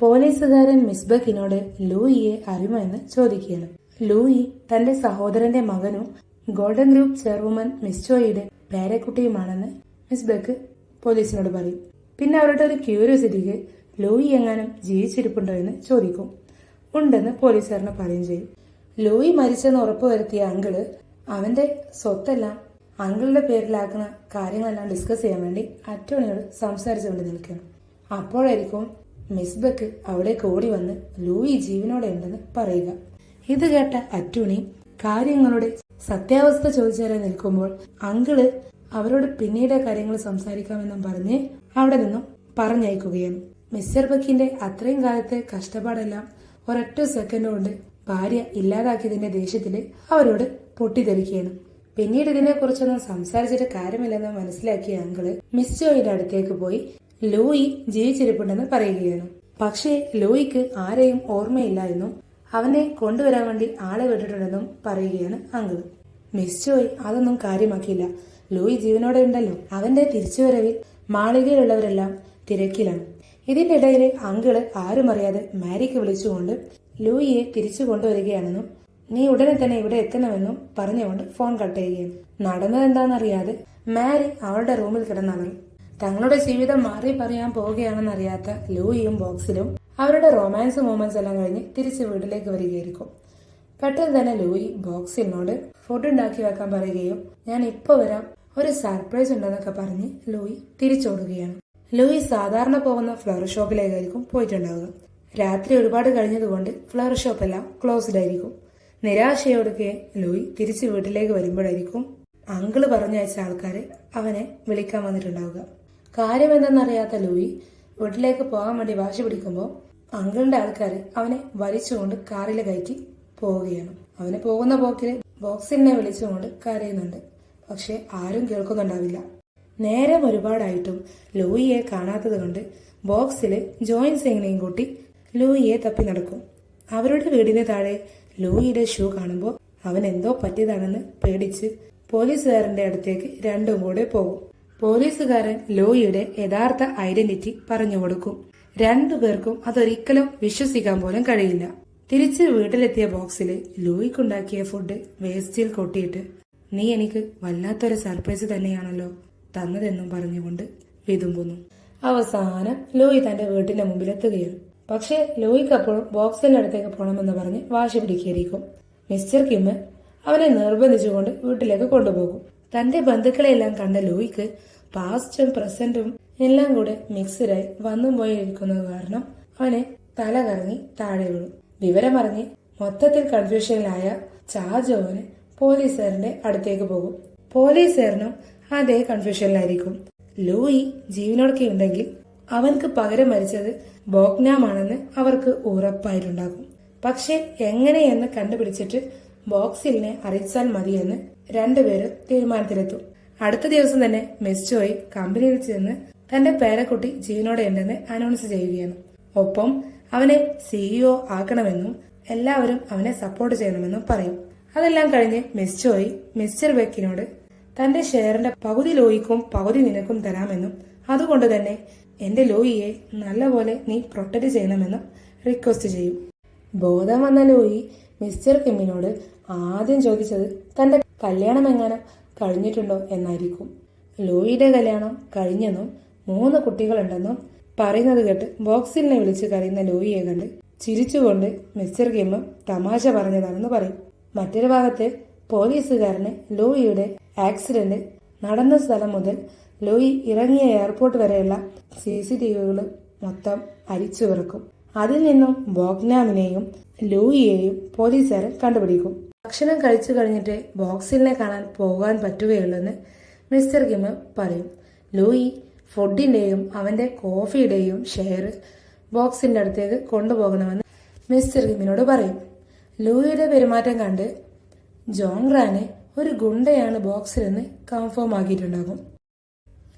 പോലീസുകാരൻ മിസ്ബക്കിനോട് ലൂയിയെ അറിയുമോ എന്ന് ചോദിക്കുകയാണ്. ലൂയി തന്റെ സഹോദരന്റെ മകനും ഗോൾഡൻ ഗ്രൂപ്പ് ചെയർവുമൻ മിസ് ചോയുടെ പേരക്കുട്ടിയുമാണെന്ന് മിസ്ബക്ക് പോലീസിനോട് പറയും. പിന്നെ അവരുടെ ഒരു ക്യൂരിയോസിറ്റിക്ക് ലൂയി എങ്ങാനും ജീവിച്ചിരിപ്പുണ്ടോ എന്ന് ചോദിക്കും. ഉണ്ടെന്ന് പോലീസുകാരന് പറയും ചെയ്യും. ലൂയി മരിച്ചെന്ന് ഉറപ്പുവരുത്തിയ അങ്കിൾ അവന്റെ സ്വത്തെല്ലാം അങ്കിളുടെ പേരിലാക്കുന്ന കാര്യങ്ങളെല്ലാം ഡിസ്കസ് ചെയ്യാൻ വേണ്ടി അറ്റോണിയോട് സംസാരിച്ചുകൊണ്ട് നിൽക്കണം അപ്പോഴായിരിക്കും മിസ്ബക്ക് അവിടേക്ക് ഓടി വന്ന് ലൂയി ജീവനോടെ ഉണ്ടെന്ന് പറയുക. ഇത് കേട്ട അറ്റൂണി കാര്യങ്ങളുടെ സത്യാവസ്ഥ ചോദിച്ചേരാൻ നിൽക്കുമ്പോൾ അങ്കിൾ അവരോട് പിന്നീട് കാര്യങ്ങൾ സംസാരിക്കാമെന്നും പറഞ്ഞ് അവിടെ നിന്നും പറഞ്ഞയക്കുകയാണ്. മിസ്റ്റർ ബക്കിന്റെ അത്രയും കാലത്തെ കഷ്ടപ്പാടെല്ലാം ഒരൊറ്റ സെക്കൻഡ് കൊണ്ട് ഭാര്യ ഇല്ലാതാക്കിയതിന്റെ ദേഷ്യത്തിൽ അവരോട് പൊട്ടിത്തെറിക്കുകയാണ്. പിന്നീട് ഇതിനെ കുറിച്ചൊന്നും സംസാരിച്ചിട്ട് കാര്യമില്ലെന്ന് മനസ്സിലാക്കിയ അങ്കിൾ മിസ് ജോയിന്റെ അടുത്തേക്ക് പോയി ലൂയി ജീവിച്ചിരിപ്പുണ്ടെന്ന് പറയുകയാണ് പക്ഷേ ലോയിക്ക് ആരെയും ഓർമ്മയില്ല എന്നും അവനെ കൊണ്ടുവരാൻ വേണ്ടി ആളെ വിട്ടിട്ടുണ്ടെന്നും പറയുകയാണ് അങ്കിൾ. മിസ് ജോയ് അതൊന്നും കാര്യമാക്കിയില്ല. ലോയി ജീവനോടെ ഉണ്ടല്ലോ. അവന്റെ തിരിച്ചുവരവിൽ മാളികയിലുള്ളവരെല്ലാം തിരക്കിലാണ്. ഇതിനിടയിൽ അങ്കിൾ ആരും അറിയാതെ മാരിക്ക് വിളിച്ചുകൊണ്ട് ലൂയിയെ തിരിച്ചു കൊണ്ടുവരികയാണെന്നും നീ ഉടനെ തന്നെ ഇവിടെ എത്തണമെന്നും പറഞ്ഞുകൊണ്ട് ഫോൺ കട്ട് ചെയ്യുകയാണ്. നടന്നതെന്താണെന്നറിയാതെ മാരി അവളുടെ റൂമിൽ കിടന്നവർ തങ്ങളുടെ ജീവിതം മാറി പറയാൻ പോവുകയാണെന്നറിയാത്ത ലൂയിയും ബോക്സിലും അവരുടെ റൊമാൻസ് മൂമെന്റ്സ് എല്ലാം കഴിഞ്ഞ് തിരിച്ച് വീട്ടിലേക്ക് വരികയായിരിക്കും. പെട്ടെന്ന് തന്നെ ലൂയി ബോക്സിനോട് ഫുഡ് ഉണ്ടാക്കി വെക്കാൻ പറയുകയും ഞാൻ ഇപ്പൊ വരാം. ഒരു സർപ്രൈസ് ഉണ്ടെന്നൊക്കെ പറഞ്ഞ് ലൂയി തിരിച്ചോടുകയാണ്. ലൂയി സാധാരണ പോകുന്ന ഫ്ലവർ ഷോപ്പിലേക്കായിരിക്കും പോയിട്ടുണ്ടാവുക. രാത്രി ഒരുപാട് കഴിഞ്ഞതുകൊണ്ട് ഫ്ലവർ ഷോപ്പ് എല്ലാം ക്ലോസ്ഡ് ആയിരിക്കും. നിരാശയോടൊക്കെ ലൂയി തിരിച്ച് വീട്ടിലേക്ക് വരുമ്പോഴായിരിക്കും അങ്കിൾ പറഞ്ഞയച്ച ആൾക്കാരെ അവനെ വിളിക്കാൻ വന്നിട്ടുണ്ടാവുക. കാര്യം എന്തെന്നറിയാത്ത ലൂയി വീട്ടിലേക്ക് പോകാൻ വേണ്ടി വാശി പിടിക്കുമ്പോൾ അങ്കിളിന്റെ ആൾക്കാർ അവനെ വലിച്ചുകൊണ്ട് കാറിൽ കയറ്റി പോവുകയാണ്. അവന് പോകുന്ന പോക്കിൽ ബോക്സിനെ വിളിച്ചുകൊണ്ട് കരയുന്നുണ്ട്. പക്ഷെ ആരും കേൾക്കുന്നുണ്ടാവില്ല. നേരം ഒരുപാടായിട്ടും ലൂയിയെ കാണാത്തത് കൊണ്ട് ബോക്സിൽ ജോയിൻ സിംഗിനെയും കൂട്ടി ലൂയിയെ തപ്പി നടക്കും. അവരുടെ വീടിന് താഴെ ലൂയിയുടെ ഷൂ കാണുമ്പോൾ അവൻ എന്തോ പറ്റിയതാണെന്ന് പേടിച്ച് പോലീസുകാരന്റെ അടുത്തേക്ക് രണ്ടും കൂടെ പോകും. പോലീസുകാരൻ ലോയിയുടെ യഥാർത്ഥ ഐഡന്റിറ്റി പറഞ്ഞു കൊടുക്കും രണ്ടുപേർക്കും അതൊരിക്കലും വിശ്വസിക്കാൻ പോലും കഴിയില്ല. തിരിച്ച് വീട്ടിലെത്തിയ ബോക്സിൽ ലൂയിക്കുണ്ടാക്കിയ ഫുഡ് വേസ്റ്റിൽ കൊട്ടിയിട്ട് നീ എനിക്ക് വല്ലാത്തൊരു സർപ്രൈസ് തന്നെയാണല്ലോ തന്നതെന്നും പറഞ്ഞുകൊണ്ട് വിതുമ്പുന്നു. അവസാനം ലോയി തന്റെ വീട്ടിന്റെ മുമ്പിലെത്തുകയാണ് പക്ഷേ ലൂയിക്ക് അപ്പോഴും ബോക്സിന്റെ അടുത്തേക്ക് പോകണമെന്ന് പറഞ്ഞ് വാശി പിടിക്കുകയായിരിക്കും മിസ്റ്റർ കിമ്മ് അവനെ നിർബന്ധിച്ചുകൊണ്ട് വീട്ടിലേക്ക് കൊണ്ടുപോകും. തന്റെ ബന്ധുക്കളെയെല്ലാം കണ്ട ലൂയിക്ക് പാസ്റ്റും പ്രസന്റും എല്ലാം കൂടെ മിക്സഡായി വന്നും പോയിരിക്കുന്നത് കാരണം അവനെ തല കറങ്ങി താഴെ വീണു. വിവരമറിഞ്ഞ് മൊത്തത്തിൽ കൺഫ്യൂഷനിലായ ചാജോവന് പോലീസുകാരന്റെ അടുത്തേക്ക് പോകും. പോലീസുകാരനും അതേ കൺഫ്യൂഷനിലായിരിക്കും ലൂയി ജീവനോടൊക്കെ ഉണ്ടെങ്കിൽ അവൻക്ക് പകരം മരിച്ചത് ബോഗ്നാമാണെന്ന് അവർക്ക് ഉറപ്പായിട്ടുണ്ടാകും. പക്ഷെ എങ്ങനെയെന്ന് കണ്ടുപിടിച്ചിട്ട് ബോക്സിലിനെ അറിയിച്ചാൽ മതിയെന്ന് രണ്ടുപേരും തീരുമാനത്തിലെത്തും. അടുത്ത ദിവസം തന്നെ മിസ് ജോയ് കമ്പനിയിൽ ചെന്ന് തന്റെ പേരക്കുട്ടി ജീവനോടെ ഉണ്ടെന്ന് അനൗൺസ് ചെയ്യുകയാണ്. ഒപ്പം അവനെ സിഇഒ ആക്കണമെന്നും എല്ലാവരും അവനെ സപ്പോർട്ട് ചെയ്യണമെന്നും പറയും. അതെല്ലാം കഴിഞ്ഞ് ജോയ് മിസ്റ്റർ ബെക്കിനോട് തന്റെ ഷെയറിന്റെ പകുതി ലോയിക്കും പകുതി നിനക്കും തരാമെന്നും അതുകൊണ്ട് തന്നെ എന്റെ ലോയിയെ നല്ലപോലെ നീ പ്രൊട്ടക്ട് ചെയ്യണമെന്നും റിക്വസ്റ്റ് ചെയ്യും. ബോധം വന്ന ലോയി മിസ്റ്റർ കിമ്മിനോട് ആദ്യം ചോദിച്ചത് തന്റെ കല്യാണം എങ്ങനെ കഴിഞ്ഞിട്ടുണ്ടോ എന്നായിരിക്കും. ലോയിയുടെ കല്യാണം കഴിഞ്ഞെന്നും മൂന്ന് കുട്ടികളുണ്ടെന്നും പറയുന്നത് കേട്ട് ബോക്സിലിനെ വിളിച്ച് കരയുന്ന ലോയിയെ കണ്ട് ചിരിച്ചുകൊണ്ട് മിസ്റ്റർ ഗെയിം തമാശ പറഞ്ഞതാണെന്ന് പറയും. മറ്റൊരു ഭാഗത്ത് പോലീസുകാരന് ലോയിയുടെ ആക്സിഡന്റ് നടന്ന സ്ഥലം മുതൽ ലോയി ഇറങ്ങിയ എയർപോർട്ട് വരെയുള്ള സി സി ടി വികൾ മൊത്തം അരിച്ചു വിറക്കും അതിൽ നിന്നും ബോഗ്നാമിനെയും ലൂയിയെയും പോലീസുകാരൻ കണ്ടുപിടിക്കും. ഭക്ഷണം കഴിച്ചു കഴിഞ്ഞിട്ട് ബോക്സിലിനെ കാണാൻ പോകാൻ പറ്റുകയുള്ളെന്ന് മിസ്റ്റർ കിം പറയും. ലൂയി ഫുഡിന്റെയും അവന്റെ കോഫിയുടെയും ഷെയർ ബോക്സിന്റെ അടുത്തേക്ക് കൊണ്ടുപോകണമെന്ന് മിസ്റ്റർ കിമ്മിനോട് പറയും. ലൂയിയുടെ പെരുമാറ്റം കണ്ട് ജോങ്റാനെ ഒരു ഗുണ്ടയാണ് ബോക്സിലെന്ന് കൺഫേം ആക്കിയിട്ടുണ്ടാകും.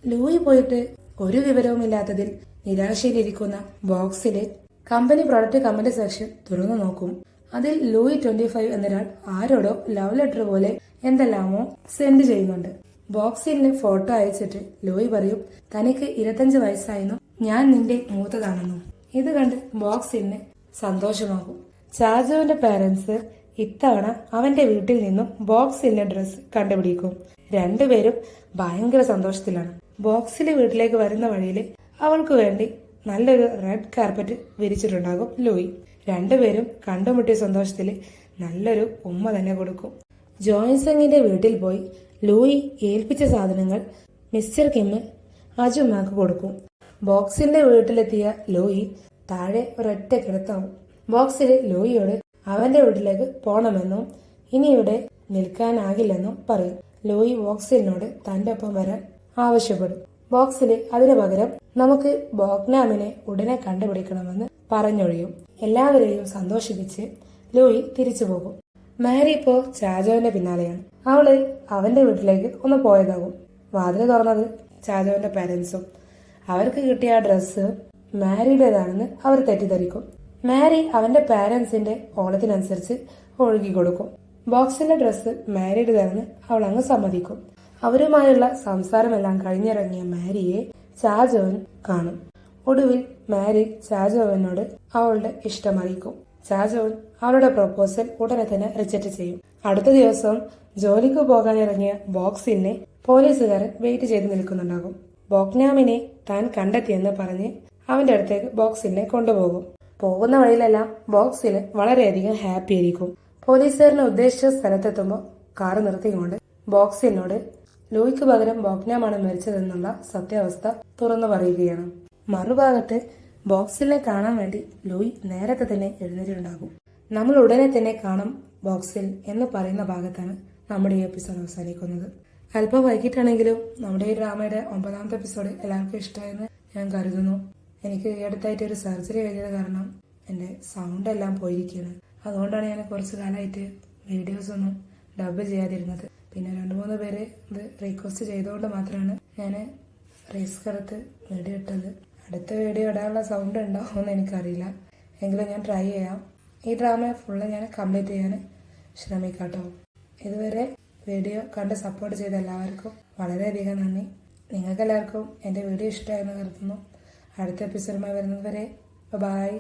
ലൂയി പോയിട്ട് ഒരു വിവരവുമില്ലാത്തതിൽ നിരാശയിലിരിക്കുന്ന ബോക്സിലെ കമ്പനി പ്രൊഡക്റ്റ് കമന്റ് സെക്ഷൻ തുറന്നു നോക്കും. അതിൽ ലൂയി ട്വന്റി ഫൈവ് എന്നൊരാൾ ആരോടോ ലവ് ലെറ്റർ പോലെ എന്തെല്ലാമോ സെൻഡ് ചെയ്യുന്നുണ്ട്. ബോക്സിന് ഫോട്ടോ അയച്ചിട്ട് ലൂയി പറയും തനിക്ക് ഇരുപത്തഞ്ച് വയസ്സായിരുന്നു ഞാൻ നിന്റെ മൂത്തതാണെന്നു. ഇത് കണ്ട് ബോക്സിന് സന്തോഷമാകും. ചാജുവിന്റെ പാരന്റ്സ് ഇത്തവണ അവന്റെ വീട്ടിൽ നിന്നും ബോക്സിന്റെ ഡ്രസ്സ് കണ്ടുപിടിക്കും. രണ്ടുപേരും ഭയങ്കര സന്തോഷത്തിലാണ്. ബോക്സിലെ വീട്ടിലേക്ക് വരുന്ന വഴിയിൽ അവൾക്ക് വേണ്ടി നല്ലൊരു റെഡ് കാർപ്പറ്റ് വിരിച്ചിട്ടുണ്ടാകും ലൂയി. രണ്ടുപേരും കണ്ടുമുട്ടിയ സന്തോഷത്തിൽ നല്ലൊരു ഉമ്മ തന്നെ കൊടുക്കും. ജോയിൻസംഗിന്റെ വീട്ടിൽ പോയി ലൂയി ഏൽപ്പിച്ച സാധനങ്ങൾ മിസ്റ്റർ കിമ്മ് അജുമാക്ക് കൊടുക്കും. ബോക്സിന്റെ വീട്ടിലെത്തിയ ലൂയി താഴെ ഒരൊറ്റ കിടത്താവും. ബോക്സിൽ ലൂയിയോട് അവന്റെ വീട്ടിലേക്ക് പോണമെന്നും ഇനി ഇവിടെ നിൽക്കാനാകില്ലെന്നും പറയും. ലൂയി ബോക്സിലിനോട് തന്റെ ഒപ്പം വരാൻ ആവശ്യപ്പെടും. ബോക്സിൽ അതിനു പകരം നമുക്ക് ബോക്നാമിനെ ഉടനെ കണ്ടുപിടിക്കണമെന്ന് പറഞ്ഞൊഴിയും. എല്ലാവരെയും സന്തോഷിപ്പിച്ച് ലൂയി തിരിച്ചു പോകും. മാരി ഇപ്പോ ചാജോവിന്റെ പിന്നാലെയാണ്. അവൾ അവന്റെ വീട്ടിലേക്ക് ഒന്ന് പോയതാകും. വാതിൽ തുറന്നത് ചാജോവിന്റെ പാരന്റ്സും അവർക്ക് കിട്ടിയ ആ ഡ്രസ്സ് മാരിയുടേതാണെന്ന് അവർ തെറ്റിദ്ധരിക്കും. മാരി അവന്റെ പാരന്റ്സിന്റെ ഓണത്തിനനുസരിച്ച് ഒഴുകി കൊടുക്കും. ബോക്സിന്റെ ഡ്രസ്സ് മാരിയുടേതാണെന്ന് അവൾ അങ്ങ് സമ്മതിക്കും. അവരുമായുള്ള സംസാരമെല്ലാം കഴിഞ്ഞിറങ്ങിയ മാരിയെ ചാജോൻ കാണും. ഒടുവിൽ മാരി ഷാജോവനോട് അവളുടെ ഇഷ്ടം അറിയിക്കും. ചാജോവൻ അവളുടെ പ്രപ്പോസൽ ഉടനെ തന്നെ റിജക്ട് ചെയ്യും. അടുത്ത ദിവസം ജോലിക്ക് പോകാൻ ഇറങ്ങിയ ബോക്സിനെ പോലീസുകാരൻ വെയിറ്റ് ചെയ്ത് നിൽക്കുന്നുണ്ടാകും. ബോക്നാമിനെ താൻ കണ്ടെത്തിയെന്ന് പറഞ്ഞ് അവന്റെ അടുത്തേക്ക് ബോക്സിനെ കൊണ്ടുപോകും. പോകുന്ന വഴിയിലെല്ലാം ബോക്സിന് വളരെയധികം ഹാപ്പി ആയിരിക്കും. പോലീസുകാരനെ ഉദ്ദേശിച്ച സ്ഥലത്തെത്തുമ്പോൾ കാറ് നിർത്തിക്കൊണ്ട് ബോക്സിനോട് ലൂയിക്ക് പകരം ബോക്നാമാണ് മരിച്ചതെന്നുള്ള സത്യാവസ്ഥ തുറന്നു പറയുകയാണ്. മറുഭാഗത്ത് ബോക്സിനെ കാണാൻ വേണ്ടി ലൂയി നേരത്തെ തന്നെ എഴുന്നേറ്റുണ്ടാകും നമ്മൾ ഉടനെ തന്നെ കാണും ബോക്സിൽ എന്ന് പറയുന്ന ഭാഗത്താണ് നമ്മുടെ ഈ എപ്പിസോഡ് അവസാനിക്കുന്നത്. അല്പം വൈകിട്ടാണെങ്കിലും നമ്മുടെ ഈ ഡ്രാമയുടെ ഒമ്പതാമത്തെ എപ്പിസോഡ് എല്ലാവർക്കും ഇഷ്ടമായെന്ന് ഞാൻ കരുതുന്നു. എനിക്ക് ഈ അടുത്തായിട്ട് ഒരു സർജറി കഴിഞ്ഞത് കാരണം എന്റെ സൗണ്ട് എല്ലാം പോയിരിക്കുകയാണ്. അതുകൊണ്ടാണ് ഞാൻ കുറച്ച് കാലമായിട്ട് വീഡിയോസ് ഒന്നും ഡബ് ചെയ്യാതിരുന്നത്. പിന്നെ രണ്ട് മൂന്ന് പേര് ഇത് റിക്വസ്റ്റ് ചെയ്തുകൊണ്ട് മാത്രമാണ് ഞാൻ റിസ്ക് എടുത്ത് വീഡിയോ ഇട്ടത്. അടുത്ത വീഡിയോ ഇടാനുള്ള സൗണ്ട് ഉണ്ടാവുമെന്ന് എനിക്കറിയില്ല. എങ്കിലും ഞാൻ ട്രൈ ചെയ്യാം. ഈ ഡ്രാമ ഫുള്ള് ഞാൻ കംപ്ലീറ്റ് ചെയ്യാൻ ശ്രമിക്കാട്ടോ. ഇതുവരെ വീഡിയോ കണ്ട് സപ്പോർട്ട് ചെയ്ത എല്ലാവർക്കും വളരെയധികം നന്ദി. നിങ്ങൾക്കെല്ലാവർക്കും എന്റെ വീഡിയോ ഇഷ്ടമായെന്ന് കരുതുന്നു. അടുത്ത എപ്പിസോഡുമായി വരുന്നത് വരെ ബൈ